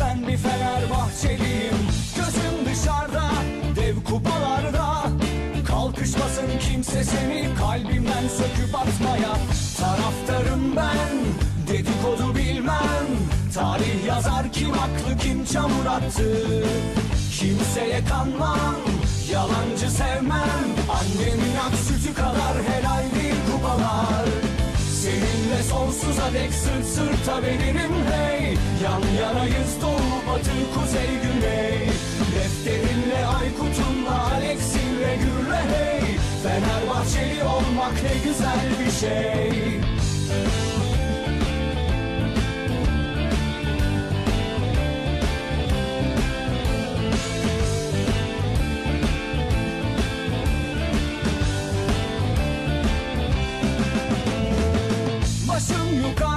Ben bir Fenerbahçeliyim. Gözüm dışarıda, dev kupalarda. Kalkışmasın kimse seni kalbimden söküp atmaya. Taraftarım ben, dedikodu bilmem. Tarih yazar kim haklı kim çamur attı? Kimseye kanmam, yalancı sevmem. Annemin ak sütü kadar helal değil kupalar. Seninle sonsuza dek sırt sırta veririm hey. Yan yanayız doğu batı kuzey güney. Defterinle Aykut'unla Alex'inle Gür'le hey. Fenerbahçeli olmak ne güzel bir şey. Başım yukarı